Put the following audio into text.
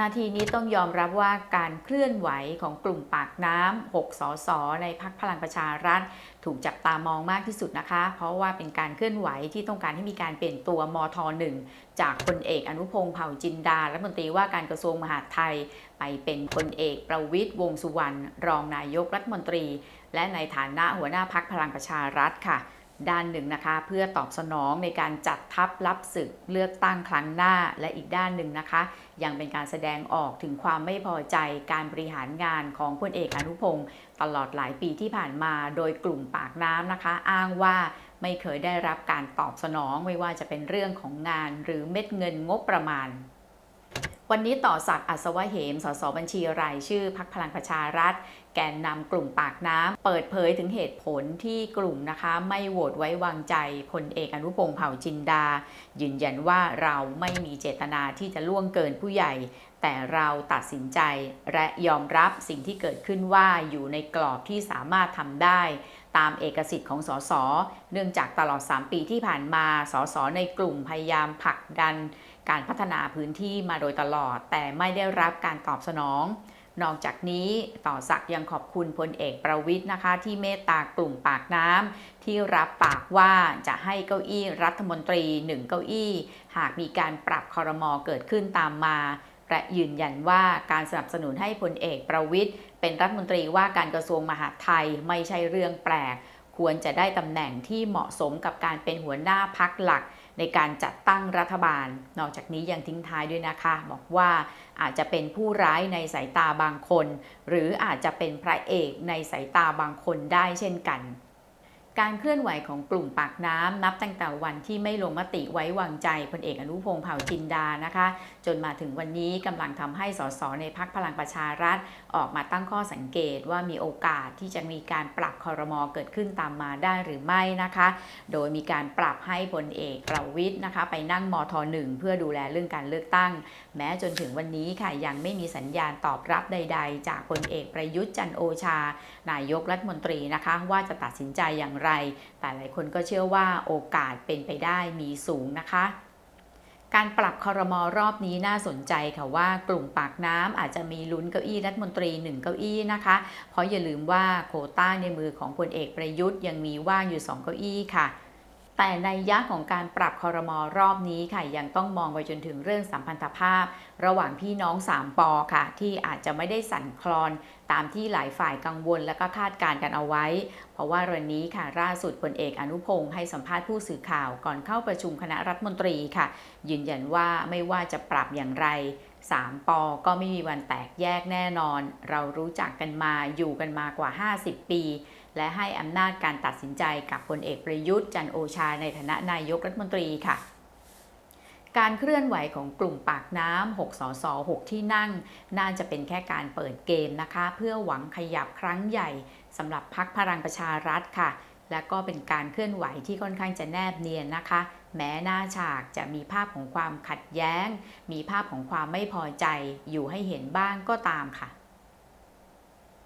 นาทีนี้ต้องยอมรับว่าการเคลื่อนไหวของกลุ่มปากน้ำ6สสในพักพลังประชารัฐ ถูกจับตามองมากที่สุดนะคะ เพราะว่าเป็นการเคลื่อนไหวที่ต้องการให้มีการเปลี่ยนตัวมทหนึ่งจากพลเอกอนุพงศ์เผ่าจินดารัฐมนตรีว่าการกระทรวงมหาดไทย ไปเป็นพลเอกประวิตยวงสุวรรณรองนายกรัฐมนตรี และในฐานะหัวหน้าพักพลังประชารัฐค่ะ ด้านหนึ่งนะคะ เพื่อตอบสนองในการจัดทัพรับศึกเลือกตั้งครั้งหน้าและอีกด้านหนึ่งนะคะ ยังเป็นการแสดงออกถึงความไม่พอใจการบริหารงานของพลเอกอนุพงศ์ตลอดหลายปีที่ผ่านมาโดยกลุ่มปากน้ำนะคะ อ้างว่าไม่เคยได้รับการตอบสนองไม่ว่าจะเป็นเรื่องของงานหรือเม็ดเงินงบประมาณ วันนี้ต่อศักอัศวะเหม สสบัญชีรายชื่อพักพลังประชารัฐ แกนนำกลุ่มปากน้ำเปิดเผยถึงเหตุผลที่กลุ่มนะคะ ไม่โหวตไว้วางใจพลเอกอนุพงศ์เผ่าจินดา ยืนยันว่าเราไม่มีเจตนาที่จะล่วงเกินผู้ใหญ่ แต่เราตัดสินใจและยอมรับสิ่งที่เกิดขึ้นว่าอยู่ในกรอบที่สามารถทำได้ตามเอกสิทธิ์ของสส เนื่องจากตลอด 3 ปีที่ผ่านมา สส ในกลุ่มพยายามผลักดัน การพัฒนาพื้นที่มาโดยตลอด แต่ไม่ได้รับการตอบสนอง นอกจากนี้ต่อศักยังขอบคุณพลเอกประวิทย์นะคะ ที่เมตตากลุ่มปากน้ำที่รับปากว่าจะให้เก้าอี้รัฐมนตรีหนึ่งเก้าอี้ หากมีการปรับคอรมอเกิดขึ้นตามมาและยืนยันว่าการสนับสนุนให้พลเอกประวิทย์เป็นรัฐมนตรีว่าการกระทรวงมหาดไทยไม่ใช่เรื่องแปลก ควรจะได้ตำแหน่งที่เหมาะสมกับการเป็นหัวหน้าพักหลักในการจัดตั้งรัฐบาล นอกจากนี้ยังทิ้งท้ายด้วยนะคะ บอกว่าอาจจะเป็นผู้ร้ายในสายตาบางคน หรืออาจจะเป็นพระเอกในสายตาบางคนได้เช่นกัน การเคลื่อนไหวของกลุ่มปากน้ำนับตั้งแต่วันที่ไม่ลงมติไว้วางใจพลเอกอนุพงศ์เผ่าจินดานะคะ จนมาถึงวันนี้กำลังทำให้สสในพักพลังประชารัฐ ออกมาตั้งข้อสังเกตว่ามีโอกาสที่จะมีการปรับคอรมอเกิดขึ้นตามมาได้หรือไม่นะคะ โดยมีการปรับให้พลเอกประวิทย์นะคะ ไปนั่งมทหนึ่งเพื่อดูแลเรื่องการเลือกตั้ง แม้จนถึงวันนี้ค่ะยังไม่มีสัญญาณตอบรับใด ๆ จากพลเอกประยุทธ์จันโอชา นายกรัฐมนตรีนะคะ ว่าจะตัดสินใจอย่างไรแต่หลายคนก็เชื่อว่าโอกาสเป็นไปได้มีสูงนะคะ การปรับคอรมอรอบนี้น่าสนใจค่ะว่ากลุ่มปากน้ำอาจจะมีลุ้นเก้าอี้รัฐมนตรีหนึ่งเก้าอี้นะคะ เพราะอย่าลืมว่าโคต้าในมือของพลเอกประยุทธ์ยังมีว่างอยู่2เก้าอี้ค่ะ แต่ในยะของการปรับคอรมอรอบนี้ค่ะยังต้องมองไปจนถึงเรื่องสัมพันธภาพ ระหว่างพี่น้อง 3ปอค่ะ ที่อาจจะไม่ได้สั่นคลอนตามที่หลายฝ่ายกังวลและก็คาดการกันเอาไว้ เพราะว่าวันนี้ค่ะล่าสุดพลเอกอนุพงศ์ให้สัมภาษณ์ผู้สื่อข่าวก่อนเข้าประชุมคณะรัฐมนตรีค่ะ ยืนยันว่าไม่ว่าจะปรับอย่างไร3ปอก็ไม่มีวันแตกแยกแน่นอน เรารู้จักกันมาอยู่กันมากว่า 50 ปี และให้อำนาจการตัดสินใจกับพลเอกประยุทธ์จันโอชาในฐานะนายกรัฐมนตรีค่ะการเคลื่อนไหวของกลุ่มปากน้ำ 6 สส 6 ที่นั่ง น่าจะเป็นแค่การเปิดเกมนะคะ เพื่อหวังขยับครั้งใหญ่สำหรับพักพลังประชารัฐค่ะ และก็เป็นการเคลื่อนไหวที่ค่อนข้างจะแนบเนียนนะคะ แม้หน้าฉากจะมีภาพของความขัดแย้ง มีภาพของความไม่พอใจอยู่ให้เห็นบ้างก็ตามค่ะ